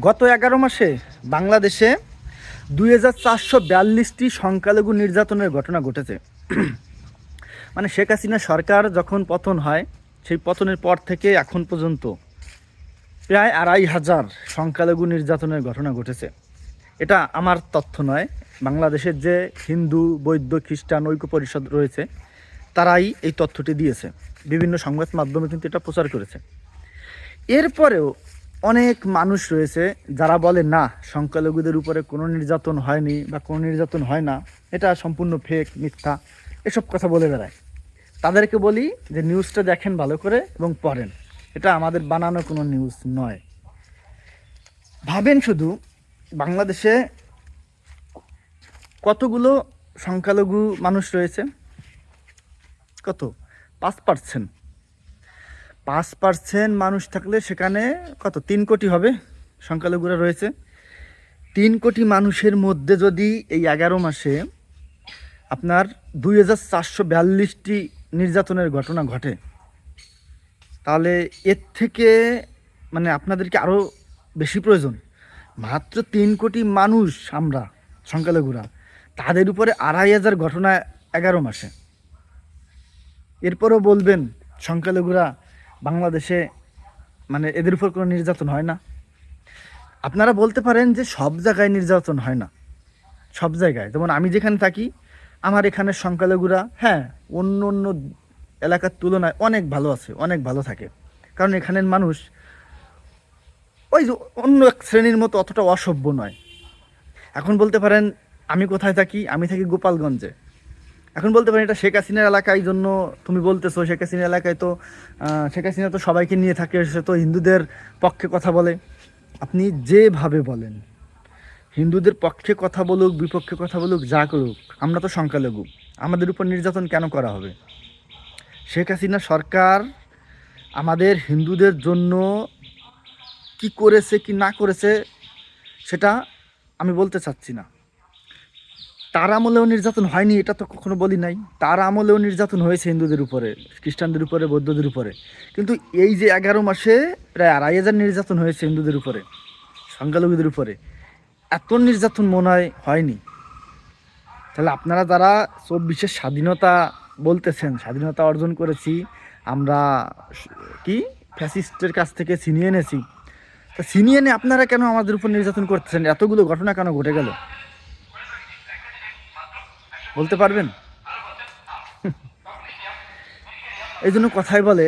গত এগারো মাসে বাংলাদেশে দুই হাজার চারশো বিয়াল্লিশটি সংখ্যালঘু নির্যাতনের ঘটনা ঘটেছে। মানে শেখ হাসিনা সরকার যখন পতন হয়, সেই পতনের পর থেকে এখন পর্যন্ত প্রায় আড়াই হাজার সংখ্যালঘু নির্যাতনের ঘটনা ঘটেছে। এটা আমার তথ্য নয়। বাংলাদেশের যে হিন্দু, বৌদ্ধ, খ্রিস্টান ঐক্য পরিষদ রয়েছে, তারাই এই তথ্যটি দিয়েছে। বিভিন্ন সংবাদ মাধ্যমে কিন্তু এটা প্রচার করেছে। এরপরেও অনেক মানুষ রয়েছে যারা বলে, না, সংখ্যালঘুদের উপরে কোনো নির্যাতন হয়নি বা কোনো নির্যাতন হয় না। এটা সম্পূর্ণ ফেক মিথ্যা। এসব কথা বলে বেড়ায়। তাদেরকে বলি যে নিউজটা দেখেন ভালো করে এবং পড়েন। এটা আমাদের বানানো কোনো নিউজ নয়। ভাবেন শুধু, বাংলাদেশে কতগুলো সংখ্যালঘু মানুষ রয়েছে? কত? পাঁচ পার্সেন্ট পাঁচ পার্সেন্ট মানুষ থাকলে সেখানে কত? তিন কোটি হবে, সংখ্যালঘুরা রয়েছে। তিন কোটি মানুষের মধ্যে যদি এই এগারো মাসে আপনার দুই হাজার চারশো বিয়াল্লিশটি নির্যাতনের ঘটনা ঘটে, তাহলে এর থেকে মানে আপনাদেরকে আরও বেশি প্রয়োজন। মাত্র তিন কোটি মানুষ আমরা, সংখ্যালঘুরা, তাদের উপরে আড়াই হাজার ঘটনা এগারো মাসে। এরপরও বলবেন, সংখ্যালঘুরা বাংলাদেশে মানে এদের উপর কোনো নির্যাতন হয় না। আপনারা বলতে পারেন যে সব জায়গায় নির্যাতন হয় না। সব জায়গায়। যেমন আমি যেখানে থাকি, আমার এখানে সংখ্যালঘুরা হ্যাঁ অন্য অন্য এলাকার তুলনায় অনেক ভালো আছে, অনেক ভালো থাকে। কারণ এখানের মানুষ ওই যে অন্য এক শ্রেণির মতো অতটা অসভ্য নয়। এখন বলতে পারেন, আমি কোথায় থাকি? আমি থাকি গোপালগঞ্জে। এখন বলতে পারেন এটা শেখ হাসিনার এলাকায় জন্য তুমি বলতেছো, শেখ হাসিনার এলাকায় তো শেখ হাসিনা তো সবাইকে নিয়ে থাকে, সে তো হিন্দুদের পক্ষে কথা বলে। আপনি যেভাবে বলেন, হিন্দুদের পক্ষে কথা বলুক, বিপক্ষে কথা বলুক, যা করুক, আমরা তো সংখ্যালঘু, আমাদের উপর নির্যাতন কেন করা হবে? শেখ হাসিনা সরকার আমাদের হিন্দুদের জন্য কি করেছে, কি না করেছে, সেটা আমি বলতে চাচ্ছি না। তার আমলেও নির্যাতন হয়নি, এটা তো কখনো বলি নাই। তার আমলেও নির্যাতন হয়েছে হিন্দুদের উপরে, খ্রিস্টানদের উপরে, বৌদ্ধদের উপরে। কিন্তু এই যে এগারো মাসে প্রায় আড়াই হাজার নির্যাতন হয়েছে হিন্দুদের উপরে, সংখ্যালঘুদের উপরে, এত নির্যাতন মনে হয় হয়নি। তাহলে আপনারা যারা চব্বিশের স্বাধীনতা বলতেছেন, স্বাধীনতা অর্জন করেছি, আমরা কি? ফ্যাসিস্টের কাছ থেকে ছিনিয়ে এনেছি। তা ছিনিয়ে এনে আপনারা কেন আমাদের উপর নির্যাতন করতেছেন? এতগুলো ঘটনা কেন ঘটে গেল? বলতে পারবেন? এই জন্য কথাই বলে,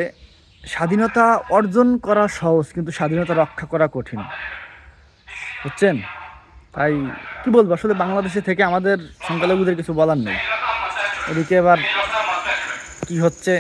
স্বাধীনতা অর্জন করা সহজ, কিন্তু স্বাধীনতা রক্ষা করা কঠিন। বুঝছেন? তাই কি বলব, আসলে বাংলাদেশে থেকে আমাদের সংখ্যালঘুদের কিছু বলার নেই। এদিকে এবার কি হচ্ছে?